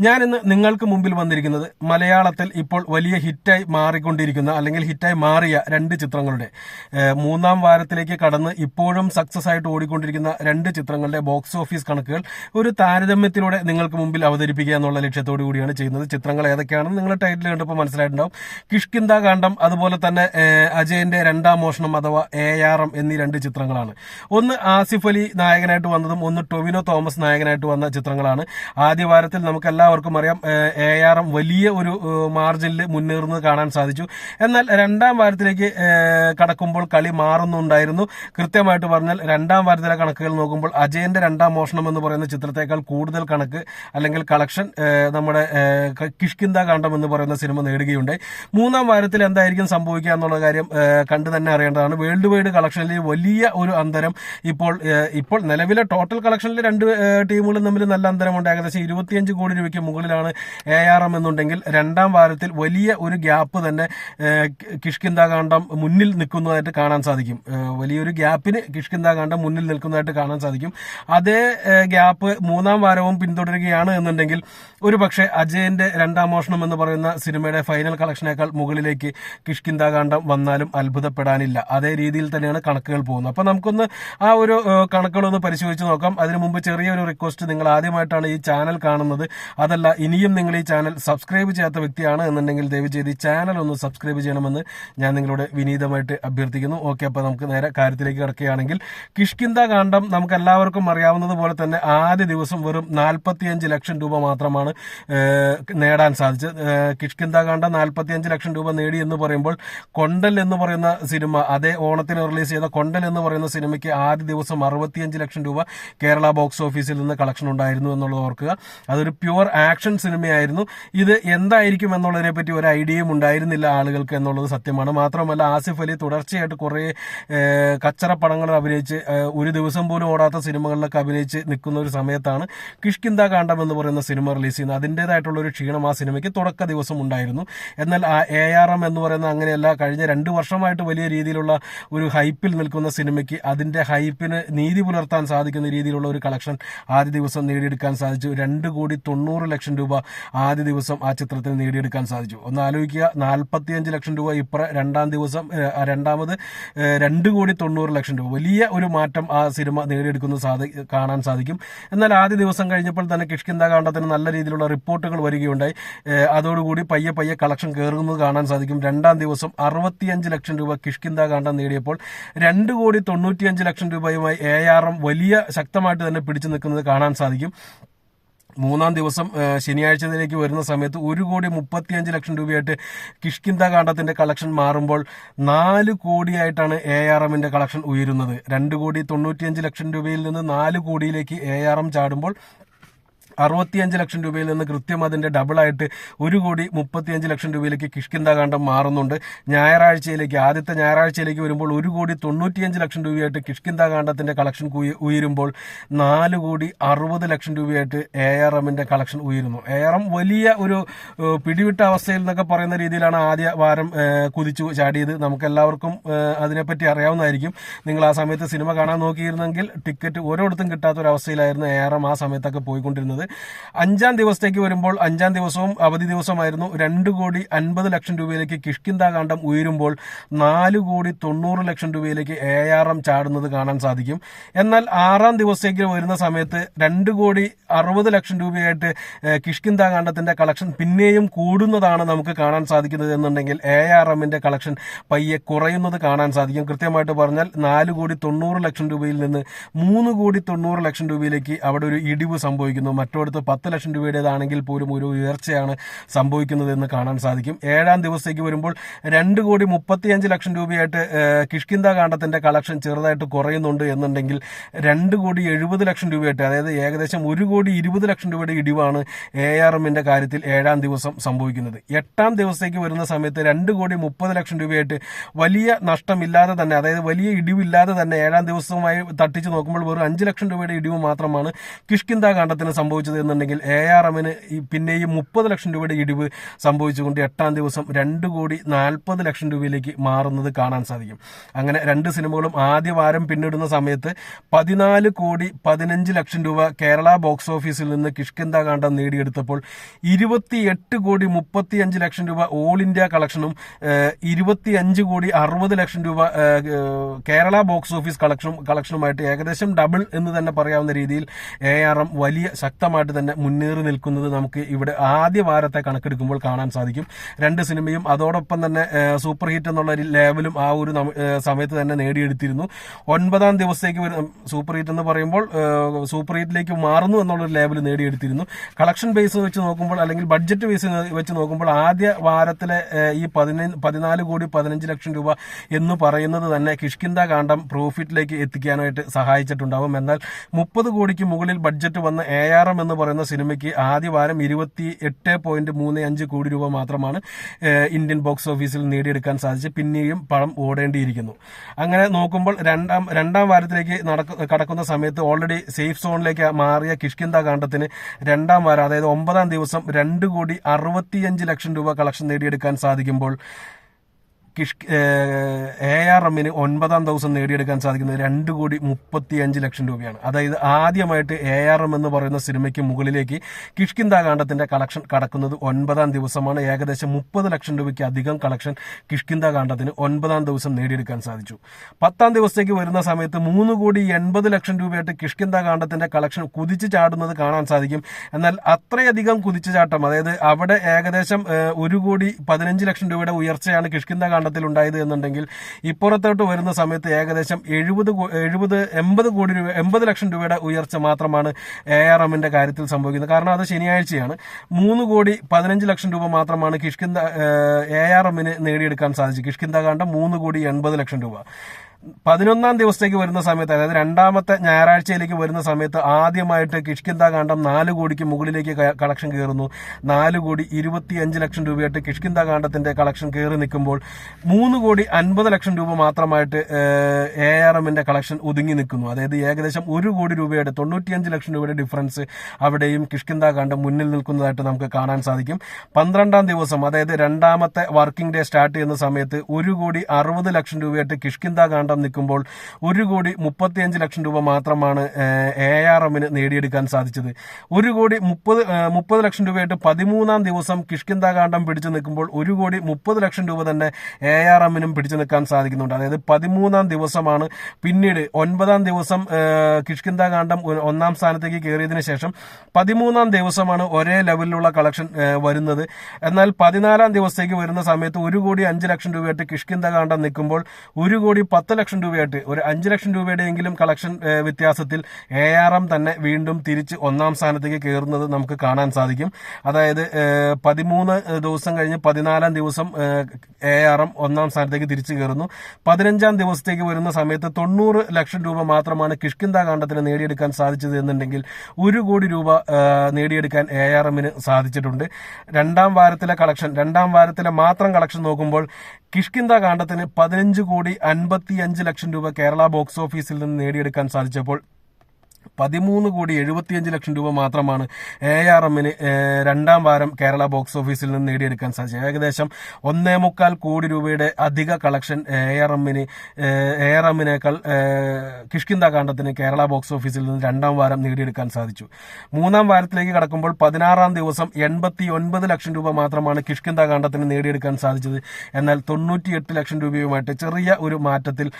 ഞാൻ ഇന്ന് നിങ്ങൾക്ക് മുമ്പിൽ വന്നിരിക്കുന്നത് മലയാളത്തിൽ ഇപ്പോൾ വലിയ ഹിറ്റായി മാറിക്കൊണ്ടിരിക്കുന്ന അല്ലെങ്കിൽ ഹിറ്റായി മാറിയ രണ്ട് ചിത്രങ്ങളുടെ. മൂന്നാം വാരത്തിലേക്ക് കടന്ന് ഇപ്പോഴും സക്സസ് ആയിട്ട് ഓടിക്കൊണ്ടിരിക്കുന്ന രണ്ട് ചിത്രങ്ങളുടെ ബോക്സ് ഓഫീസ് കണക്കുകൾ ഒരു താരതമ്യത്തിലൂടെ നിങ്ങൾക്ക് മുമ്പിൽ അവതരിപ്പിക്കുക എന്നുള്ള ലക്ഷ്യത്തോടു കൂടിയാണ് ചെയ്യുന്നത്. ചിത്രങ്ങൾ ഏതൊക്കെയാണെന്ന് നിങ്ങൾ ടൈറ്റിൽ കണ്ടപ്പോൾ മനസ്സിലായിട്ടുണ്ടാവും. കിഷ്കിന്ദ കാണ്ഡം അതുപോലെ തന്നെ അജയന്റെ രണ്ടാം മോഷണം അഥവാ എ ആർ എം എന്നീ രണ്ട് ചിത്രങ്ങളാണ്. ഒന്ന് ആസിഫ് അലി നായകനായിട്ട് വന്നതും ഒന്ന് ടൊവിനോ തോമസ് നായകനായിട്ട് വന്ന ചിത്രങ്ങളാണ്. ആദ്യ വാരത്തിൽ നമുക്ക് എല്ലാവർക്കും അറിയാം. എ ആർ എം വലിയ ഒരു മാർജിനിൽ മുന്നേറുന്നത് കാണാൻ സാധിച്ചു. എന്നാൽ രണ്ടാം വാരത്തിലേക്ക് കടക്കുമ്പോൾ കളി മാറുന്നുണ്ടായിരുന്നു. കൃത്യമായിട്ട് പറഞ്ഞാൽ രണ്ടാം വാരത്തിലെ കണക്കുകൾ നോക്കുമ്പോൾ അജയന്റെ രണ്ടാം മോഷണം എന്ന് പറയുന്ന ചിത്രത്തേക്കാൾ കൂടുതൽ കണക്ക് അല്ലെങ്കിൽ കളക്ഷൻ നമ്മുടെ കിഷ്കിന്ത കാണ്ഡം എന്ന് പറയുന്ന സിനിമ നേടുകയുണ്ടായി. മൂന്നാം വാരത്തിൽ എന്തായിരിക്കും സംഭവിക്കുക എന്നുള്ള കാര്യം കണ്ടു തന്നെ അറിയേണ്ടതാണ്. വേൾഡ് വൈഡ് കളക്ഷനിൽ വലിയ ഒരു അന്തരം ഇപ്പോൾ ഇപ്പോൾ നിലവിലെ ടോട്ടൽ കളക്ഷനിൽ രണ്ട് ടീമുകളും തമ്മിൽ നല്ല അന്തരമുണ്ട്. ഏകദേശം ഇരുപത്തിയഞ്ച് കോടി രൂപയ്ക്ക് മുകളിലാണ് എ ആർ എം എന്നുണ്ടെങ്കിൽ രണ്ടാം വാരത്തിൽ വലിയ ഒരു ഗ്യാപ്പ് തന്നെ കിഷ്കിന്താകാന്ഡം മുന്നിൽ നിൽക്കുന്നതായിട്ട് കാണാൻ സാധിക്കും. വലിയൊരു ഗ്യാപ്പിന് കിഷ്കിന്താകാന്ഡം മുന്നിൽ നിൽക്കുന്നതായിട്ട് കാണാൻ സാധിക്കും. അതേ ഗ്യാപ്പ് മൂന്നാം വാരവും പിന്തുടരുകയാണ് എന്നുണ്ടെങ്കിൽ ഒരു പക്ഷേ അജയന്റെ രണ്ടാം മോഷണം എന്ന് പറയുന്ന സിനിമയുടെ ഫൈനൽ കളക്ഷനേക്കാൾ മുകളിലേക്ക് കിഷ്കിന്താകാന്ഡം വന്നാലും അത്ഭുതപ്പെടാനില്ല. അതേ രീതിയിൽ തന്നെയാണ് കണക്കുകൾ പോകുന്നത്. അപ്പൊ നമുക്കൊന്ന് ആ ഒരു കണക്കുകളൊന്ന് പരിശോധിച്ച് നോക്കാം. അതിനു മുമ്പ് ചെറിയൊരു റിക്വസ്റ്റ് നിങ്ങൾ ആദ്യമായിട്ടാണ് ഈ ചാനൽ കാണുന്നത്. അതല്ല ഇനിയും നിങ്ങൾ ഈ ചാനൽ സബ്സ്ക്രൈബ് ചെയ്യാത്ത വ്യക്തിയാണ് എന്നുണ്ടെങ്കിൽ ദയവ് ചെയ്ത് ഈ ചാനൽ ഒന്ന് സബ്സ്ക്രൈബ് ചെയ്യണമെന്ന് ഞാൻ നിങ്ങളോട് വിനീതമായിട്ട് അഭ്യർത്ഥിക്കുന്നു. ഓക്കെ അപ്പൊ നമുക്ക് നേരെ കാര്യത്തിലേക്ക് കിടക്കുകയാണെങ്കിൽ കിഷ്കിന്ത കാണ്ഡം നമുക്ക് എല്ലാവർക്കും അറിയാവുന്നത് പോലെ തന്നെ ആദ്യ ദിവസം വെറും നാൽപ്പത്തിയഞ്ച് ലക്ഷം രൂപ മാത്രമാണ് നേടാൻ സാധിച്ചത്. കിഷ്കിന്ത കാണ്ഡം നാൽപ്പത്തിയഞ്ച് ലക്ഷം രൂപ നേടി എന്ന് പറയുമ്പോൾ കൊണ്ടൽ എന്ന് പറയുന്ന സിനിമ അതേ ഓണത്തിന് റിലീസ് ചെയ്ത കൊണ്ടൽ എന്ന് പറയുന്ന സിനിമയ്ക്ക് ആദ്യ ദിവസം അറുപത്തിയഞ്ച് ലക്ഷം രൂപ കേരള ബോക്സ് ഓഫീസിൽ നിന്ന് കളക്ഷൻ ഉണ്ടായിരുന്നു എന്നുള്ളത് ഓർക്കുക. അതൊരു പ്യുവർ ആക്ഷൻ സിനിമയായിരുന്നു. ഇത് എന്തായിരിക്കും എന്നുള്ളതിനെ പറ്റി ഒരു ഐഡിയയും ഉണ്ടായിരുന്നില്ല ആളുകൾക്ക് എന്നുള്ളത് സത്യമാണ്. മാത്രമല്ല ആസിഫ് അലി തുടർച്ചയായിട്ട് കുറേ കച്ചറ പടങ്ങൾ അഭിനയിച്ച് ഒരു ദിവസം പോലും ഓടാത്ത സിനിമകളിലൊക്കെ അഭിനയിച്ച് നിൽക്കുന്ന ഒരു സമയത്താണ് കിഷ്കിന്ദ കാണ്ടം എന്ന് പറയുന്ന സിനിമ റിലീസ് ചെയ്യുന്നത്. അതിന്റെതായിട്ടുള്ള ഒരു ക്ഷീണം ആ സിനിമയ്ക്ക് തുടക്ക ദിവസം ഉണ്ടായിരുന്നു. എന്നാൽ ആ എ ആർ എം എന്ന് പറയുന്ന അങ്ങനെയല്ല കഴിഞ്ഞ രണ്ട് വർഷമായിട്ട് വലിയ രീതിയിലുള്ള ഒരു ഹൈപ്പിൽ നിൽക്കുന്ന സിനിമയ്ക്ക് അതിന്റെ ഹൈപ്പിന് നീതി പുലർത്താൻ സാധിക്കുന്ന രീതിയിലുള്ള ഒരു കളക്ഷൻ ആദ്യ ദിവസം നേടിയെടുക്കാൻ സാധിച്ചു. രണ്ട് കോടി തൊണ്ണൂറ് ലക്ഷം രൂപ ആദ്യ ദിവസം ആ ചിത്രത്തിന് നേടിയെടുക്കാൻ സാധിച്ചു. ഒന്ന് ആലോചിക്കുക നാൽപ്പത്തിയഞ്ച് ലക്ഷം രൂപ ഇപ്പറ രണ്ടാം ദിവസം രണ്ടാമത് രണ്ട് കോടി തൊണ്ണൂറ് ലക്ഷം രൂപ. വലിയ ഒരു മാറ്റം ആ സിനിമ നേടിയെടുക്കുന്ന സാധി കാണാൻ സാധിക്കും. എന്നാൽ ആദ്യ ദിവസം കഴിഞ്ഞപ്പോൾ തന്നെ കിഷ്കിന്ദ കാണ്ഡത്തിന് നല്ല രീതിയിലുള്ള റിപ്പോർട്ടുകൾ വരികയുണ്ടായി. അതോടുകൂടി പയ്യെ പയ്യെ കളക്ഷൻ കയറുന്നത് കാണാൻ സാധിക്കും. രണ്ടാം ദിവസം അറുപത്തിയഞ്ച് ലക്ഷം രൂപ കിഷ്കിന്ദ കാണ്ഡം നേടിയപ്പോൾ രണ്ട് കോടി തൊണ്ണൂറ്റിയഞ്ച് ലക്ഷം രൂപയുമായി എ ആർ എം വലിയ ശക്തമായിട്ട് തന്നെ പിടിച്ചു നിൽക്കുന്നത് കാണാൻ സാധിക്കും. മൂന്നാം ദിവസം ശനിയാഴ്ചയിലേക്ക് വരുന്ന സമയത്ത് ഒരു കോടി മുപ്പത്തിയഞ്ച് ലക്ഷം രൂപയായിട്ട് കിഷ്കിന്ത കാണ്ഡത്തിന്റെ കളക്ഷൻ മാറുമ്പോൾ നാല് കോടിയായിട്ടാണ് എ ആർ എമ്മിന്റെ കളക്ഷൻ ഉയരുന്നത്. രണ്ട് കോടി തൊണ്ണൂറ്റിയഞ്ച് ലക്ഷം രൂപയിൽ നിന്ന് നാല് കോടിയിലേക്ക് എ ആർ എം ചാടുമ്പോൾ അറുപത്തിയഞ്ച് ലക്ഷം രൂപയിൽ നിന്ന് കൃത്യം അതിന്റെ ഡബിളായിട്ട് ഒരു കോടി മുപ്പത്തിയഞ്ച് ലക്ഷം രൂപയിലേക്ക് കിഷ്കിന്താകാന്ഡം മാറുന്നുണ്ട്. ഞായറാഴ്ചയിലേക്ക് ആദ്യത്തെ ഞായറാഴ്ചയിലേക്ക് വരുമ്പോൾ ഒരു കോടി തൊണ്ണൂറ്റിയഞ്ച് ലക്ഷം രൂപയായിട്ട് കിഷ്കിന്താകാന്ഡത്തിന്റെ കളക്ഷൻ ഉയരുമ്പോൾ നാല് കോടി അറുപത് ലക്ഷം രൂപയായിട്ട് എ ആർ എമ്മിന്റെ കളക്ഷൻ ഉയരുന്നു. എ ആർ എം വലിയ ഒരു പിടിവിട്ട അവസ്ഥയിൽ എന്നൊക്കെ പറയുന്ന രീതിയിലാണ് ആദ്യ വാരം കുതിച്ചു ചാടിയത്. നമുക്ക് എല്ലാവർക്കും അതിനെപ്പറ്റി അറിയാവുന്നതായിരിക്കും. നിങ്ങൾ ആ സമയത്ത് സിനിമ കാണാൻ നോക്കിയിരുന്നെങ്കിൽ ടിക്കറ്റ് ഓരോടത്തും കിട്ടാത്ത ഒരു അവസ്ഥയിലായിരുന്നു എ ആർ എം ആ സമയത്തൊക്കെ പോയിക്കൊണ്ടിരുന്നത്. അഞ്ചാം ദിവസത്തേക്ക് വരുമ്പോൾ അഞ്ചാം ദിവസവും അവധി ദിവസമായിരുന്നു. രണ്ട് കോടി അൻപത് ലക്ഷം രൂപയിലേക്ക് കിഷ്കിന്താകാന്ഡം ഉയരുമ്പോൾ നാല് കോടി തൊണ്ണൂറ് ലക്ഷം രൂപയിലേക്ക് എ ആർ എം ചാടുന്നത് കാണാൻ സാധിക്കും. എന്നാൽ ആറാം ദിവസത്തേക്ക് വരുന്ന സമയത്ത് രണ്ട് കോടി അറുപത് ലക്ഷം രൂപയായിട്ട് കിഷ്കിന്താകാന്ഡത്തിന്റെ കളക്ഷൻ പിന്നെയും കൂടുന്നതാണ് നമുക്ക് കാണാൻ സാധിക്കുന്നത് എന്നുണ്ടെങ്കിൽ എ ആർ എമ്മിന്റെ കളക്ഷൻ പയ്യെ കുറയുന്നത് കാണാൻ സാധിക്കും. കൃത്യമായിട്ട് പറഞ്ഞാൽ നാല് കോടി തൊണ്ണൂറ് ലക്ഷം രൂപയിൽ നിന്ന് മൂന്ന് കോടി തൊണ്ണൂറ് ലക്ഷം രൂപയിലേക്ക് അവിടെ ഒരു ഇടിവ് സംഭവിക്കുന്നു. മറ്റോടത്ത് പത്ത് ലക്ഷം രൂപയുടേതാണെങ്കിൽ പോലും ഒരു ഉയർച്ചയാണ് സംഭവിക്കുന്നത് എന്ന് കാണാൻ സാധിക്കും. ഏഴാം ദിവസത്തേക്ക് വരുമ്പോൾ രണ്ട് കോടി മുപ്പത്തിയഞ്ച് ലക്ഷം രൂപയായിട്ട് കിഷ്കിന്ത കാണ്ഡത്തിന്റെ കളക്ഷൻ ചെറുതായിട്ട് കുറയുന്നുണ്ട് എന്നുണ്ടെങ്കിൽ രണ്ട് കോടി എഴുപത് ലക്ഷം രൂപയായിട്ട് അതായത് ഏകദേശം ഒരു കോടി ഇരുപത് ലക്ഷം രൂപയുടെ ഇടിവാണ് എ ആർ എമ്മിന്റെ കാര്യത്തിൽ ഏഴാം ദിവസം സംഭവിക്കുന്നത്. എട്ടാം ദിവസത്തേക്ക് വരുന്ന സമയത്ത് രണ്ട് കോടി മുപ്പത് ലക്ഷം രൂപയായിട്ട് വലിയ നഷ്ടമില്ലാതെ തന്നെ അതായത് വലിയ ഇടിവില്ലാതെ തന്നെ ഏഴാം ദിവസവുമായി തട്ടിച്ച് നോക്കുമ്പോൾ വെറും അഞ്ച് ലക്ഷം രൂപയുടെ ഇടിവ് മാത്രമാണ് കിഷ്കിന്ത കാണ്ഡത്തിന് സംഭവിച്ചത് സംഭവിച്ചത് എന്നുണ്ടെങ്കിൽ എ ആർ എമ്മിന് പിന്നെയും മുപ്പത് ലക്ഷം രൂപയുടെ ഇടിവ് സംഭവിച്ചുകൊണ്ട് എട്ടാം ദിവസം രണ്ട് കോടി നാൽപ്പത് ലക്ഷം രൂപയിലേക്ക് മാറുന്നത് കാണാൻ സാധിക്കും. അങ്ങനെ രണ്ട് സിനിമകളും ആദ്യ വാരം പിന്നിടുന്ന സമയത്ത് പതിനാല് കോടി പതിനഞ്ച് ലക്ഷം രൂപ കേരള ബോക്സ് ഓഫീസിൽ നിന്ന് കിഷ്കിന്ത കാണ്ഡം നേടിയെടുത്തപ്പോൾ ഇരുപത്തിയെട്ട് കോടി മുപ്പത്തിയഞ്ച് ലക്ഷം രൂപ ഓൾ ഇന്ത്യ കളക്ഷനും ഇരുപത്തിയഞ്ച് കോടി അറുപത് ലക്ഷം രൂപ കേരള ബോക്സ് ഓഫീസ് കളക്ഷനും കളക്ഷനുമായിട്ട് ഏകദേശം ഡബിൾ എന്ന് തന്നെ പറയാവുന്ന രീതിയിൽ എ ആർ എം വലിയ ശക്തമായിട്ട് തന്നെ മുന്നേറി നിൽക്കുന്നത് നമുക്ക് ഇവിടെ ആദ്യ വാരത്തെ കണക്കെടുക്കുമ്പോൾ കാണാൻ സാധിക്കും. രണ്ട് സിനിമയും അതോടൊപ്പം തന്നെ സൂപ്പർ ഹിറ്റ് എന്നുള്ള ഒരു ലേബലും ആ ഒരു സമയത്ത് തന്നെ നേടിയെടുത്തിരുന്നു. ഒൻപതാം ദിവസത്തേക്ക് സൂപ്പർ ഹിറ്റ് എന്ന് പറയുമ്പോൾ സൂപ്പർ ഹിറ്റിലേക്ക് മാറുന്നു എന്നുള്ളൊരു ലേവൽ നേടിയെടുത്തിരുന്നു. കളക്ഷൻ ബേസ് വെച്ച് നോക്കുമ്പോൾ അല്ലെങ്കിൽ ബഡ്ജറ്റ് ബേസ് വെച്ച് നോക്കുമ്പോൾ ആദ്യ വാരത്തിലെ ഈ പതിനഞ്ച് പതിനാല് കോടി പതിനഞ്ച് ലക്ഷം രൂപ എന്ന് പറയുന്നത് തന്നെ കിഷ്കിന്ത കാണ്ഡം പ്രോഫിറ്റിലേക്ക് എത്തിക്കാനായിട്ട് സഹായിച്ചിട്ടുണ്ടാവും. എന്നാൽ മുപ്പത് കോടിക്ക് മുകളിൽ ബഡ്ജറ്റ് വന്ന എ ആർ എം എന്ന് പറയുന്ന സിനിമയ്ക്ക് ആദ്യ വാരം ഇരുപത്തി എട്ട് പോയിന്റ് മൂന്ന് അഞ്ച് കോടി രൂപ മാത്രമാണ് ഇന്ത്യൻ ബോക്സ് ഓഫീസിൽ നേടിയെടുക്കാൻ സാധിച്ചത്. പിന്നെയും പണം ഓടേണ്ടിയിരിക്കുന്നു. അങ്ങനെ നോക്കുമ്പോൾ രണ്ടാം രണ്ടാം വാരത്തിലേക്ക് കടക്കുന്ന സമയത്ത് ഓൾറെഡി സേഫ് സോണിലേക്ക് മാറിയ കിഷ്കിന്ത കാണ്ഡത്തിന് രണ്ടാം വാരം അതായത് ഒമ്പതാം ദിവസം രണ്ട് കോടി അറുപത്തിയഞ്ച് ലക്ഷം രൂപ കളക്ഷൻ നേടിയെടുക്കാൻ സാധിക്കുമ്പോൾ കിഷ് എ ആർ എമ്മിന് ഒൻപതാം ദിവസം നേടിയെടുക്കാൻ സാധിക്കുന്നത് രണ്ട് കോടി മുപ്പത്തി അഞ്ച് ലക്ഷം രൂപയാണ്. അതായത് ആദ്യമായിട്ട് എ ആർ എം എന്ന് പറയുന്ന സിനിമയ്ക്ക് മുകളിലേക്ക് കിഷ്കിന്ദ കാണ്ഡത്തിന്റെ കളക്ഷൻ കടക്കുന്നത് ഒൻപതാം ദിവസമാണ്. ഏകദേശം മുപ്പത് ലക്ഷം രൂപയ്ക്ക് അധികം കളക്ഷൻ കിഷ്കിന്ദ കാണ്ഡത്തിന് ഒൻപതാം ദിവസം നേടിയെടുക്കാൻ സാധിച്ചു. പത്താം ദിവസത്തേക്ക് വരുന്ന സമയത്ത് മൂന്ന് കോടി എൺപത് ലക്ഷം രൂപയായിട്ട് കിഷ്കിന്ദ കാണ്ഡത്തിന്റെ കളക്ഷൻ കുതിച്ചു ചാടുന്നത് കാണാൻ സാധിക്കും. എന്നാൽ അത്രയധികം കുതിച്ചു ചാട്ടം അതായത് അവിടെ ഏകദേശം ഒരു കോടി പതിനഞ്ച് ലക്ഷം രൂപയുടെ ഉയർച്ചയാണ് കിഷ്കിന്ത കാണ്ഡത്തിൽ ഉണ്ടായത് എന്നുണ്ടെങ്കിൽ ഇപ്പുറത്തോട്ട് വരുന്ന സമയത്ത് ഏകദേശം എഴുപത് എഴുപത് എൺപത് കോടി രൂപ എൺപത് ലക്ഷം രൂപയുടെ ഉയർച്ച മാത്രമാണ് എ ആർ എമ്മിന്റെ കാര്യത്തിൽ സംഭവിക്കുന്നത്. കാരണം അത് ശനിയാഴ്ചയാണ്. മൂന്ന് കോടി പതിനഞ്ച് ലക്ഷം രൂപ മാത്രമാണ് കിഷ്കിന്ദ എ ആർ എമ്മിന് നേടിയെടുക്കാൻ സാധിച്ചത്. കിഷ്കിന്ത കാണ്ട മൂന്ന് കോടി എൺപത് ലക്ഷം രൂപ. പതിനൊന്നാം ദിവസത്തേക്ക് വരുന്ന സമയത്ത് അതായത് രണ്ടാമത്തെ ഞായറാഴ്ചയിലേക്ക് വരുന്ന സമയത്ത് ആദ്യമായിട്ട് കിഷ്കിന്ത കാണ്ഡം നാല് കോടിക്ക് മുകളിലേക്ക് കളക്ഷൻ കയറുന്നു നാല് കോടി ഇരുപത്തി അഞ്ച് ലക്ഷം രൂപയായിട്ട് കിഷ്കിന്ത കാണ്ഡത്തിന്റെ കളക്ഷൻ കയറി നിൽക്കുമ്പോൾ മൂന്ന് കോടി അൻപത് ലക്ഷം രൂപ മാത്രമായിട്ട് എ ആർ എമ്മിന്റെ കളക്ഷൻ ഒതുങ്ങി നിൽക്കുന്നു. അതായത് ഏകദേശം ഒരു കോടി രൂപയുടെ തൊണ്ണൂറ്റിയഞ്ച് ലക്ഷം രൂപയുടെ ഡിഫറൻസ് അവിടെയും കിഷ്കിന്ത കാണ്ഡം മുന്നിൽ നിൽക്കുന്നതായിട്ട് നമുക്ക് കാണാൻ സാധിക്കും. പന്ത്രണ്ടാം ദിവസം അതായത് രണ്ടാമത്തെ വർക്കിംഗ് ഡേ സ്റ്റാർട്ട് ചെയ്യുന്ന സമയത്ത് ഒരു കോടി അറുപത് ലക്ഷം രൂപയായിട്ട് കിഷ്കിന്ത കാണ്ഡം നിൽക്കുമ്പോൾ ഒരു കോടി മുപ്പത്തിയഞ്ച് ലക്ഷം രൂപ മാത്രമാണ് എ ആർ എമ്മിന് നേടിയെടുക്കാൻ സാധിച്ചത്. ഒരു കോടി മുപ്പത് മുപ്പത് ലക്ഷം രൂപയായിട്ട് പതിമൂന്നാം ദിവസം കിഷ്കിന്ത കാണ്ഡം പിടിച്ചു നിൽക്കുമ്പോൾ ഒരു കോടി മുപ്പത് ലക്ഷം രൂപ തന്നെ എ ആർ എമ്മിനും പിടിച്ചു നിൽക്കാൻ സാധിക്കുന്നുണ്ട്. അതായത് പതിമൂന്നാം ദിവസമാണ് പിന്നീട് ഒൻപതാം ദിവസം ഏഹ്, കിഷ്കിന്ത കാണ്ഡം ഒന്നാം സ്ഥാനത്തേക്ക് കയറിയതിനു ശേഷം പതിമൂന്നാം ദിവസമാണ് ഒരേ ലെവലിലുള്ള കളക്ഷൻ വരുന്നത്. എന്നാൽ പതിനാലാം ദിവസത്തേക്ക് വരുന്ന സമയത്ത് ഒരു കോടി അഞ്ച് ലക്ഷം രൂപയായിട്ട് കിഷ്കിന്ത കാണ്ഡം നിൽക്കുമ്പോൾ ഒരു കോടി പത്ത് ലക്ഷം രൂപയായിട്ട് ഒരു അഞ്ച് ലക്ഷം രൂപയുടെയെങ്കിലും കളക്ഷൻ വ്യത്യാസത്തിൽ എ ആർ എം തന്നെ വീണ്ടും തിരിച്ച് ഒന്നാം സ്ഥാനത്തേക്ക് കയറുന്നത് നമുക്ക് കാണാൻ സാധിക്കും. അതായത് പതിമൂന്ന് ദിവസം കഴിഞ്ഞ് പതിനാലാം ദിവസം എ ആർ എം ഒന്നാം സ്ഥാനത്തേക്ക് തിരിച്ചു കയറുന്നു. പതിനഞ്ചാം ദിവസത്തേക്ക് വരുന്ന സമയത്ത് തൊണ്ണൂറ് ലക്ഷം രൂപ മാത്രമാണ് കിഷ്കിന്ത കാണ്ഡത്തിന് നേടിയെടുക്കാൻ സാധിച്ചത് എന്നുണ്ടെങ്കിൽ ഒരു കോടി രൂപ നേടിയെടുക്കാൻ എ ആർ എമ്മിന് സാധിച്ചിട്ടുണ്ട്. രണ്ടാം വാരത്തിലെ കളക്ഷൻ രണ്ടാം വാരത്തിലെ മാത്രം കളക്ഷൻ നോക്കുമ്പോൾ കിഷ്കിന്ത കാണ്ഡത്തിന് പതിനഞ്ച് കോടി അൻപത്തിയഞ്ച് ലക്ഷം രൂപ കേരള ബോക്സ് ഓഫീസിൽ നിന്ന് നേടിയെടുക്കാൻ സാധിച്ചപ്പോൾ പതിമൂന്ന് കോടി എഴുപത്തിയഞ്ച് ലക്ഷം രൂപ മാത്രമാണ് എ ആർ എമ്മിന് രണ്ടാം വാരം കേരള ബോക്സ് ഓഫീസിൽ നിന്ന് നേടിയെടുക്കാൻ സാധിച്ചത്. ഏകദേശം ഒന്നേ മുക്കാൽ കോടി രൂപയുടെ അധിക കളക്ഷൻ എ ആർ എമ്മിന് എ ആർ എമ്മിനേക്കാൾ കിഷ്കിന്ത കാണ്ഡത്തിന് കേരള ബോക്സ് ഓഫീസിൽ നിന്ന് രണ്ടാം വാരം നേടിയെടുക്കാൻ സാധിച്ചു. മൂന്നാം വാരത്തിലേക്ക് കടക്കുമ്പോൾ പതിനാറാം ദിവസം എൺപത്തി ഒൻപത് ലക്ഷം രൂപ മാത്രമാണ് കിഷ്കിന്ത കാണ്ഡത്തിന് നേടിയെടുക്കാൻ സാധിച്ചത്. എന്നാൽ തൊണ്ണൂറ്റിയെട്ട് ലക്ഷം രൂപയുമായിട്ട് ചെറിയ ഒരു മാറ്റത്തിൽ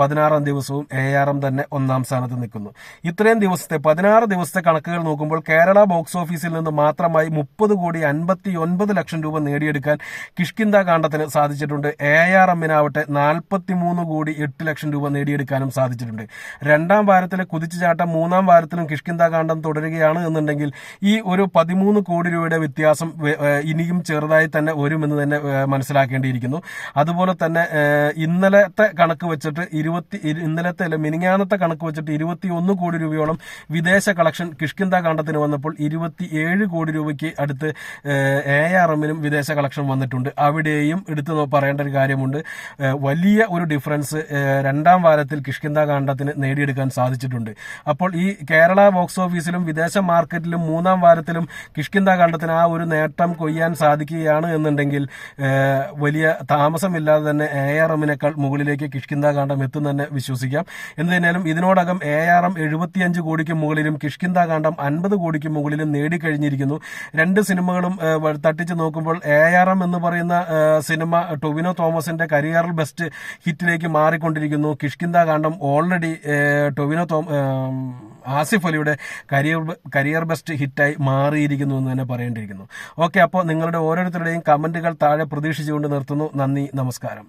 പതിനാറാം ദിവസവും എ ആർ എം തന്നെ ഒന്നാം സ്ഥാനത്ത് നിൽക്കുന്നു. ഇത്രയും ദിവസത്തെ പതിനാറ് ദിവസത്തെ കണക്കുകൾ നോക്കുമ്പോൾ കേരള ബോക്സ് ഓഫീസിൽ നിന്ന് മാത്രമായി മുപ്പത് കോടി അൻപത്തി ഒൻപത് ലക്ഷം രൂപ നേടിയെടുക്കാൻ കിഷ്കിന്ത കാണ്ഡത്തിന് സാധിച്ചിട്ടുണ്ട്. എ ആർ എമ്മിനാവട്ടെ നാൽപ്പത്തി മൂന്ന് കോടി എട്ട് ലക്ഷം രൂപ നേടിയെടുക്കാനും സാധിച്ചിട്ടുണ്ട്. രണ്ടാം വാരത്തിലെ കുതിച്ചുചാട്ടം മൂന്നാം വാരത്തിലും കിഷ്കിന്ത കാണ്ഡം തുടരുകയാണ് എന്നുണ്ടെങ്കിൽ ഈ ഒരു പതിമൂന്ന് കോടി രൂപയുടെ വ്യത്യാസം ഇനിയും ചെറുതായി തന്നെ വരുമെന്ന് തന്നെ മനസ്സിലാക്കേണ്ടിയിരിക്കുന്നു. അതുപോലെ തന്നെ ഇന്നലത്തെ കണക്ക് വെച്ചിട്ട് ഇരുപത്തി ഇരു- ഇന്നലത്തെ അല്ല മിനിങ്ങാനത്തെ കണക്ക് വെച്ചിട്ട് ഇരുപത്തി ഒന്ന് കോടി കോടി രൂപയോളം വിദേശ കളക്ഷൻ കിഷ്കിന്ത കാണ്ഡത്തിന് വന്നപ്പോൾ ഇരുപത്തിയേഴ് കോടി രൂപയ്ക്ക് അടുത്ത് എ ആർ എമ്മിനും വിദേശ കളക്ഷൻ വന്നിട്ടുണ്ട്. അവിടെയും എടുത്തു പറയേണ്ട ഒരു കാര്യമുണ്ട്. വലിയ ഒരു ഡിഫറൻസ് രണ്ടാം വാരത്തിൽ കിഷ്കിന്ത കാണ്ഡത്തിന് നേടിയെടുക്കാൻ സാധിച്ചിട്ടുണ്ട്. അപ്പോൾ ഈ കേരള ബോക്സ് ഓഫീസിലും വിദേശ മാർക്കറ്റിലും മൂന്നാം വാരത്തിലും കിഷ്കിന്ത കാണ്ഡത്തിന് ആ ഒരു നേട്ടം കൊയ്യാൻ സാധിക്കുകയാണ് എന്നുണ്ടെങ്കിൽ വലിയ താമസമില്ലാതെ തന്നെ എ ആർ എമ്മിനേക്കാൾ മുകളിലേക്ക് കിഷ്കിന്ത കാണ്ഡം എത്തും തന്നെ വിശ്വസിക്കാം. എന്ന് തന്നെയാലും ഇതിനോടകം എ ആർ എം എഴുപത്തിയഞ്ച് കോടിക്ക് മുകളിലും കിഷ്കിന്ത കാണ്ഡം അൻപത് കോടിക്ക് മുകളിലും നേടിക്കഴിഞ്ഞിരിക്കുന്നു. രണ്ട് സിനിമകളും തട്ടിച്ച് നോക്കുമ്പോൾ എ ആർ എം എന്ന് പറയുന്ന സിനിമ ടൊവിനോ തോമസിന്റെ കരിയറിൽ ബെസ്റ്റ് ഹിറ്റിലേക്ക് മാറിക്കൊണ്ടിരിക്കുന്നു. കിഷ്കിന്ത കാണ്ഡം ഓൾറെഡി ടൊവിനോ തോമ ആസിഫ് അലിയുടെ കരിയർ കരിയർ ബെസ്റ്റ് ഹിറ്റായി മാറിയിരിക്കുന്നു എന്ന് തന്നെ പറയേണ്ടിയിരിക്കുന്നു. ഓക്കെ അപ്പോൾ നിങ്ങളുടെ ഓരോരുത്തരുടെയും കമന്റുകൾ താഴെ പ്രതീക്ഷിച്ചുകൊണ്ട് നിർത്തുന്നു. നന്ദി നമസ്കാരം.